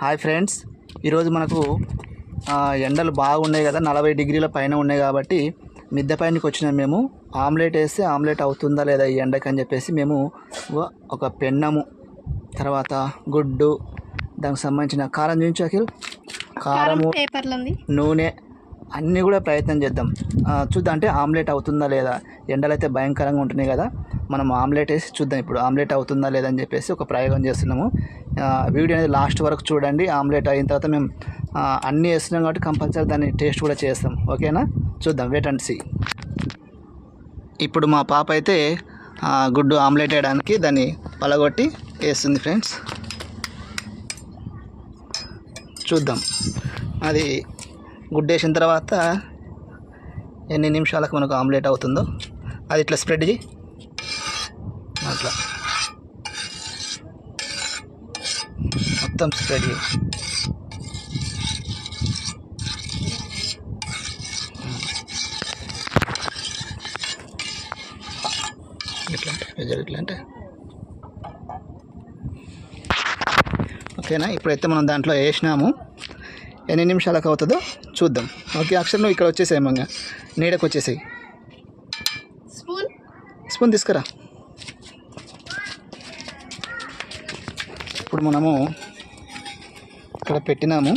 Hi friends. ఈరోజు మనకు ఎండలు బాగున్నాయి కదా నలభై డిగ్రీల పైన ఉన్నాయి కాబట్టి మిద్దె పైనకి వచ్చినాం మేము. ఆమ్లెట్ వేస్తే ఆమ్లెట్ అవుతుందా లేదా ఈ ఎండకి అని చెప్పేసి మేము ఒక పెన్నము తర్వాత గుడ్డు దానికి సంబంధించిన కారం చూపించు అఖిల్. కారము నూనె అన్నీ కూడా ప్రయత్నం చేద్దాం. చూద్దాం. అంటే ఆమ్లెట్ అవుతుందా లేదా? ఎండలు అయితే భయంకరంగా ఉంటున్నాయి కదా. మనం ఆమ్లెట్ వేసి చూద్దాం. ఇప్పుడు ఆమ్లెట్ అవుతుందా లేదా అని చెప్పేసి ఒక ప్రయోగం చేస్తున్నాము. వీడియో అనేది లాస్ట్ వరకు చూడండి. ఆమ్లెట్ అయిన తర్వాత మేము అన్నీ వేస్తున్నాం కాబట్టి కంపల్సరీ దాన్ని టేస్ట్ కూడా చేస్తాం. ఓకేనా? చూద్దాం. Wait and see. ఇప్పుడు మా పాప అయితే గుడ్డు ఆమ్లెట్ వేయడానికి దాన్ని పలగొట్టి వేస్తుంది ఫ్రెండ్స్. చూద్దాం. అది గుడ్డేసిన తర్వాత ఎన్ని నిమిషాలకు మనకు ఆమ్లెట్ అవుతుందో అది ఇట్లా స్ప్రెడ్ చేయి. అట్లా. మొత్తం స్ప్రెడ్ చేయి. ఎట్లా అంటే ప్రెజర్ అంటే. ఓకేనా? ఇప్పుడైతే మనం దాంట్లో వేసినాము. ఎన్ని నిమిషాలకు అవుతుందో చూద్దాం. ఓకే అక్షర్ నువ్వు ఇక్కడ వచ్చేసాయి మంగ. నీడకు వచ్చేసాయి. స్పూన్? స్పూన్ తీసుకురా. ఇప్పుడు మనము ఇక్కడ పెట్టినాము.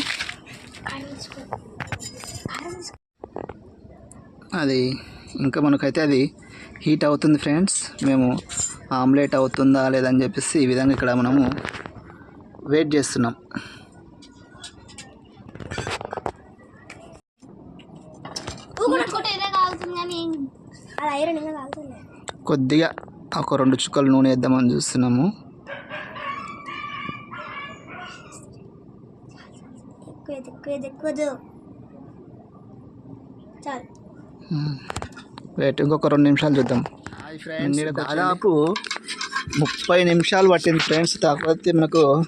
అది ఇంకా మనకైతే అది హీట్ అవుతుంది ఫ్రెండ్స్. మేము ఆమ్లెట్ అవుతుందా లేదని చెప్పేసి ఈ విధంగా ఇక్కడ మనము వెయిట్ చేస్తున్నాం. కొద్దిగా ఒక రెండు చుక్కలు నూనె వేద్దామని చూస్తున్నాము. వెయిట్ ఇంకొక రెండు నిమిషాలు చూద్దాం. దాదాపు ముప్పై నిమిషాలు పట్టింది ఫ్రెండ్స్. కాకపోతే మనకు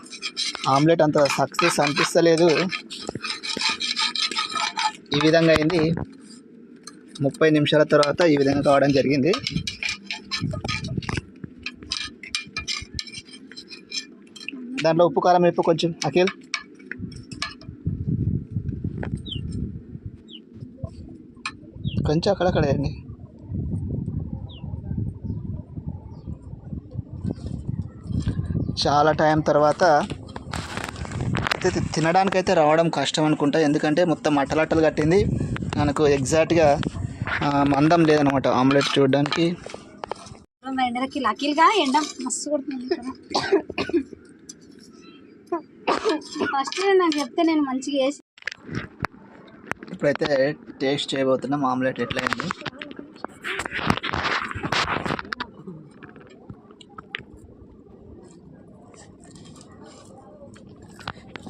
ఆమ్లెట్ అంత సక్సెస్ అనిపిస్తలేదు. ఈ విధంగా అయింది. ముప్పై నిమిషాల తర్వాత ఈ విధంగా కావడం జరిగింది. దాంట్లో ఉప్పు కారం వేపు కొంచెం అఖిల్. కొంచెం అక్కడక్కడ అండి చాలా టైం తర్వాత తినడానికైతే రావడం కష్టం అనుకుంటా. ఎందుకంటే మొత్తం అట్టలట్టలు కట్టింది. మనకు ఎగ్జాక్ట్గా మందం లేదనమాట. ఆమ్లెట్ చూడడానికి. ఎండలకి లకీలుగా ఎండ మస్తు కొడుతుంది ఫస్ట్ నాకు చెప్తే నేను మంచిగా వేసి ఇప్పుడైతే టేస్ట్ చేయబోతున్నాం. ఆమ్లెట్ ఎట్లా అయింది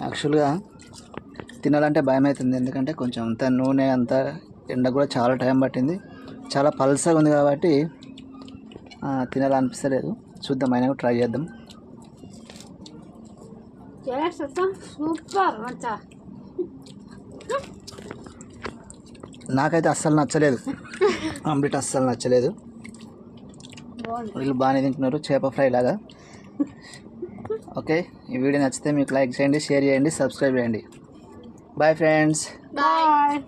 యాక్చువల్గా తినాలంటే భయం అవుతుంది ఎందుకంటే కొంచెం అంత నూనె అంత ఎండ కూడా చాలా టైం పట్టింది. చాలా పల్సగా ఉంది కాబట్టి తినాలనిపిస్తలేదు. చూద్దాం అయినా కూడా ట్రై చేద్దాం. సూపర్ నాకైతే అస్సలు నచ్చలేదు. ఆమ్లెట్ అస్సలు నచ్చలేదు. వీళ్ళు బాగానే తింటున్నారు చేప ఫ్రై లాగా. ఓకే ఈ వీడియో నచ్చితే మీకు లైక్ చేయండి షేర్ చేయండి సబ్స్క్రైబ్ చేయండి. Bye friends. బాయ్.